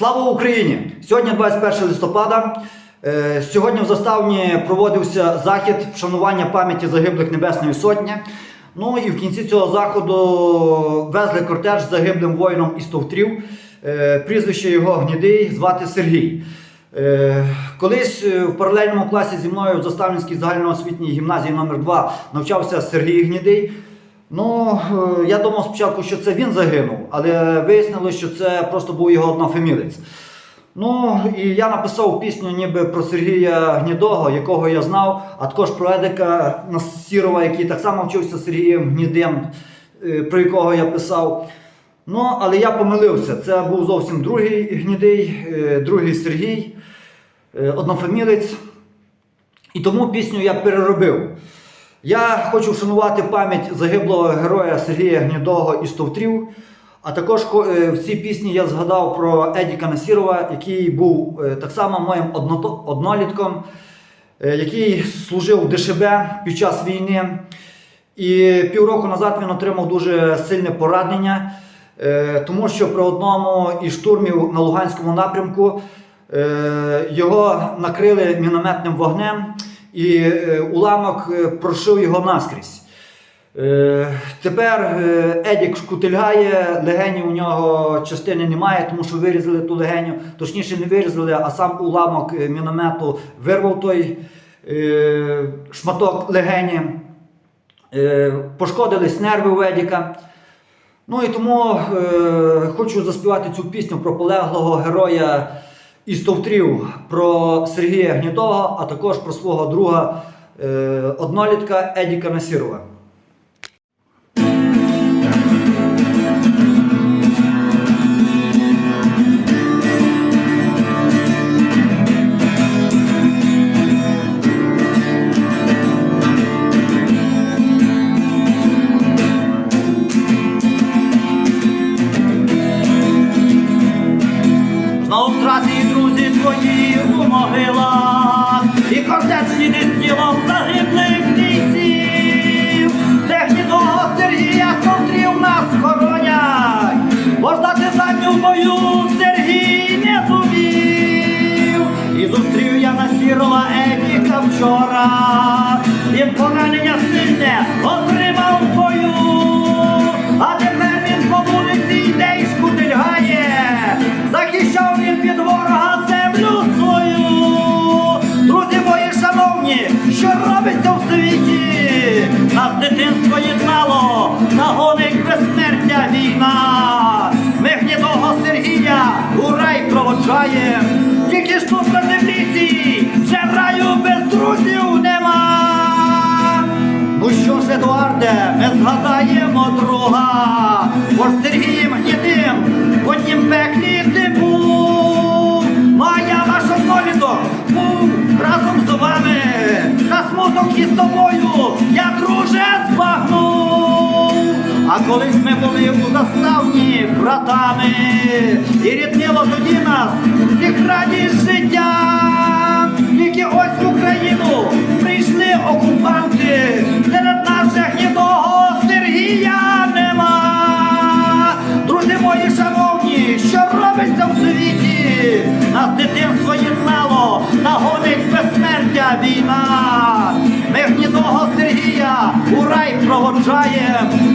Слава Україні! Сьогодні 21 листопада. Е, Сьогодні в заставні проводився захід вшанування пам'яті загиблих Небесної Сотні. Ну і в кінці цього заходу везли кортеж з загиблим воїном із Товтрів. Е, Прізвище його Гнідий, звати Сергій. Е, Колись в паралельному класі зі мною в Заставницькій загальноосвітній гімназії номер 2 навчався Сергій Гнідий. Ну, е, я думав спочатку, що це він загинув, але вияснилось, що це просто був його однофамілець. Ну, і я написав пісню ніби про Сергія Гнідого, якого я знав, а також про Едика Насірова, який так само вчився з Сергієм Гнідим, е, про якого я писав. Ну, але я помилився. Це був зовсім другий гнідий, е, другий Сергій, однофамілець. І тому пісню я переробив. Я хочу вшанувати пам'ять загиблого героя Сергія Гнідого із Товтрів. А також е, в цій пісні я згадав про Едіка Насірова, який був е, так само моїм однолітком, е, який служив в ДШБ під час війни. І півроку назад він отримав дуже сильне поранення, тому що при одному із штурмів на Луганському напрямку його накрили мінометним вогнем, і е, уламок е, прошив його наскрізь. Е, Тепер Едік шкутильгає, легенів у нього частини немає, тому що вирізали ту легеню. Точніше, не вирізали, а сам уламок міномету вирвав той шматок легені. Пошкодились нерви у Едіка. Ну і тому хочу заспівати цю пісню про полеглого героя із Товтрів, про Сергія Гнітова, а також про свого друга е, однолітка Едіка Насірова. Могилах, і кортеж їде з тілом загиблих бійців. Технідого Сергія Смотрів нас хоронять, бо ждати задню в бою Сергій не зумів. І зустрів я на сірова Едіка вчора. Він поранення сильне отримав рай. Тільки ж тут на земліці, вже раю без друзів нема. Ну що ж, Едуарде, ми згадаємо друга, бо Сергієм гнідим в однім пеклі ти. Колись ми були у заставні братами, і ріднило тоді нас всіх радість життя. Тільки ось в Україну прийшли окупанти, серед нас же Сергія нема. Друзі мої шановні, що робиться в світі? Нас дитинство єднало, нагонить безсмертя війна. Ми гнідого Сергія у рай проводжаєм.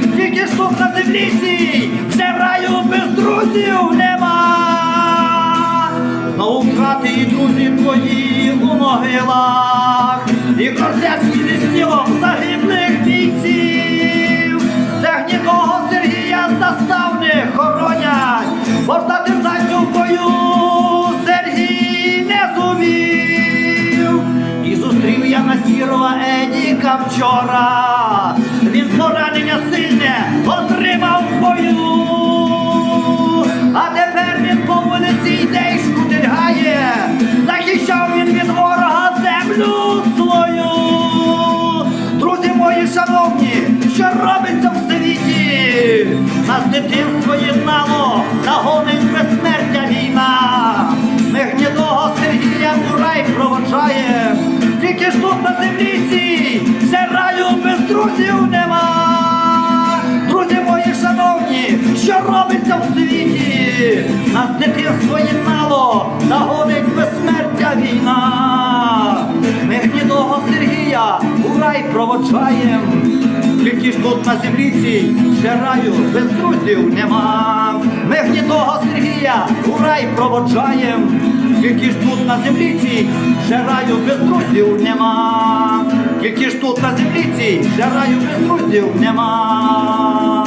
Тільки на землі цій вже раю без друзів нема. Знову втрати і друзі твої у могилах, і їде з загиблих бійців. Це гнідого Сергія з заставних хоронять, бо ждати задню бою Сергій не зумів. І зустрів я на сірого Едіка вчора. Мої шановні, що робиться в світі? Нас дитинство єднало, нагонить безсмертя війна. Ми гнідого Сергія у рай проводжаєм. Тільки ж тут на землі цій ще раю без друзів нема. Друзі мої шановні, що робиться в світі? нас дитинство єднало, та проводжаєм, тільки ж тут на землі цій ще раю без друзів нема. Ми гнідого Сергія у рай проводжаєм, тільки ж тут на землі цій ще раю без друзів нема. Тільки ж тут на землі цій ще раю без друзів нема.